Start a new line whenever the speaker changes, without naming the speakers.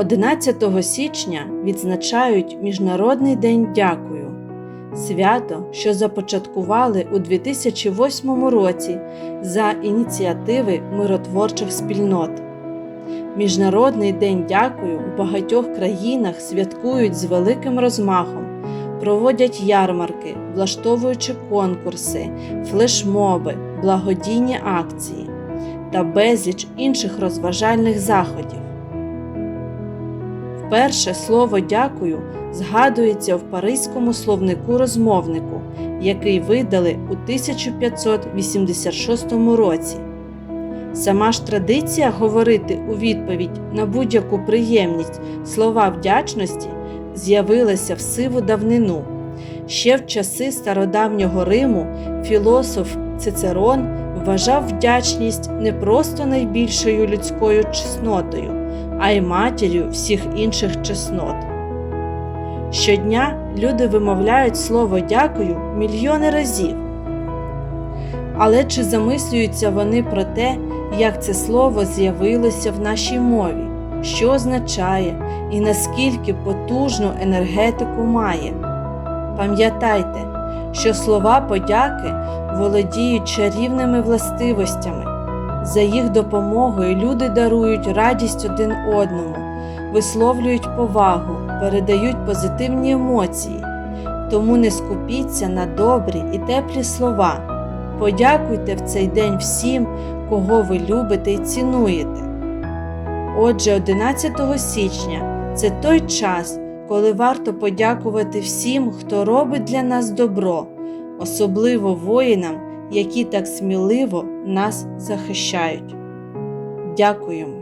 11 січня відзначають Міжнародний день дякую. Свято, що започаткували у 2008 році за ініціативи миротворчих спільнот. Міжнародний день дякую в багатьох країнах святкують з великим розмахом, проводять ярмарки, влаштовуючи конкурси, флешмоби, благодійні акції та безліч інших розважальних заходів. Вперше слово дякую згадується в Паризькому словнику розмовнику, який видали у 1586 році. Сама ж традиція говорити у відповідь на будь-яку приємність слова вдячності з'явилася в сиву давнину. Ще в часи стародавнього Риму філософ Цицерон вважав вдячність не просто найбільшою людською чеснотою, а й матір'ю всіх інших чеснот. Щодня люди вимовляють слово дякую мільйони разів. Але чи замислюються вони про те, як це слово з'явилося в нашій мові, що означає і наскільки потужну енергетику має? Пам'ятайте, що слова подяки володіють чарівними властивостями. За їх допомогою люди дарують радість один одному, висловлюють повагу, передають позитивні емоції. Тому не скупіться на добрі і теплі слова. Подякуйте в цей день всім, кого ви любите і цінуєте. Отже, 11 січня це той час, коли варто подякувати всім, хто робить для нас добро, особливо воїнам, які так сміливо нас захищають. Дякуємо!